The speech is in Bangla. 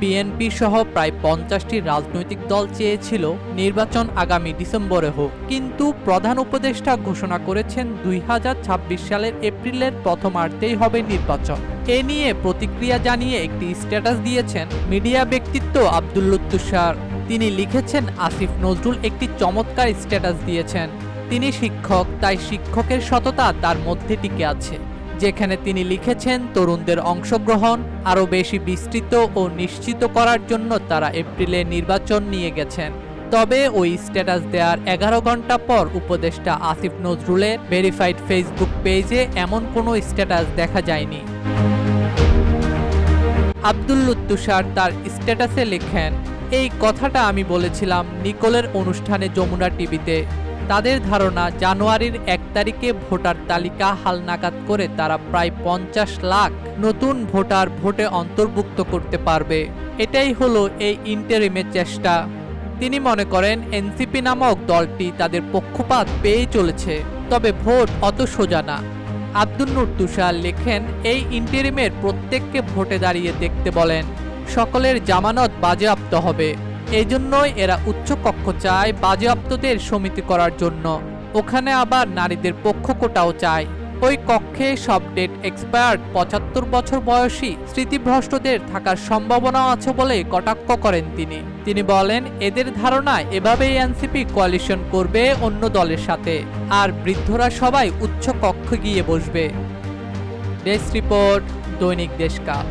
বিএনপি সহ প্রায় পঞ্চাশটি রাজনৈতিক দল চেয়েছিল নির্বাচন আগামী ডিসেম্বরে হোক। কিন্তু প্রধান উপদেষ্টা ঘোষণা করেছেন দুই হাজার ছাব্বিশ সালের এপ্রিলের প্রথমার্ধেই হবে নির্বাচন। এ নিয়ে প্রতিক্রিয়া জানিয়ে একটি স্ট্যাটাস দিয়েছেন মিডিয়া ব্যক্তিত্ব আব্দুল লুত্তুষার তিনি লিখেছেন, আসিফ নজরুল একটি চমৎকার স্ট্যাটাস দিয়েছেন। তিনি শিক্ষক, তাই শিক্ষকের সততা তার মধ্যে টিকে আছে। যেখানে তিনি লিখেছেন, তরুণদের অংশগ্রহণ আরও বেশি বিস্তৃত ও নিশ্চিত করার জন্য তারা এপ্রিলে নির্বাচন নিয়ে গেছেন। তবে ওই স্ট্যাটাস দেওয়ার এগারো ঘণ্টা পর উপদেষ্টা আসিফ নজরুলের ভেরিফাইড ফেসবুক পেজে এমন কোনো স্ট্যাটাস দেখা যায়নি। আব্দুল লুত্তুষার তার স্ট্যাটাসে লেখেন, এই কথাটা আমি বলেছিলাম নিকোলের অনুষ্ঠানে যমুনা টিভিতে। তাদের ধারণা, জানুয়ারির এক তারিখে ভোটার তালিকা হালনাগাদ করে তারা প্রায় পঞ্চাশ লাখ নতুন ভোটার ভোটে অন্তর্ভুক্ত করতে পারবে। এটাই হলো এই ইন্টারিমের চেষ্টা। তিনি মনে করেন, এনসিপি নামক দলটি তাদের পক্ষপাত পেয়ে চলেছে, তবে ভোট অত সোজা না। আব্দুল নূর তুষার লেখেন, এই ইন্টারিমের প্রত্যেককে ভোটে দাঁড়িয়ে দেখতে বলেন, সকলের জামানত বাজেয়াপ্ত হবে। এই জন্যই এরা উচ্চ কক্ষ চায় বাজেয়াপ্তদের সমিতি করার জন্য। ওখানে আবার নারীদের পক্ষ কোটাও চায়। ওই কক্ষে সব ডেট এক্সপায়ার্ড, পঁচাত্তর বছর বয়সী স্মৃতিভ্রষ্টদের থাকার সম্ভাবনা আছে বলে কটাক্ষ করেন তিনি। তিনি বলেন, এদের ধারণা এভাবেই এনসিপি কোয়ালিশন করবে অন্য দলের সাথে। আর বৃদ্ধরা সবাই উচ্চ কক্ষে গিয়ে বসবে। ডেস্ক রিপোর্ট, দৈনিক দেশকাল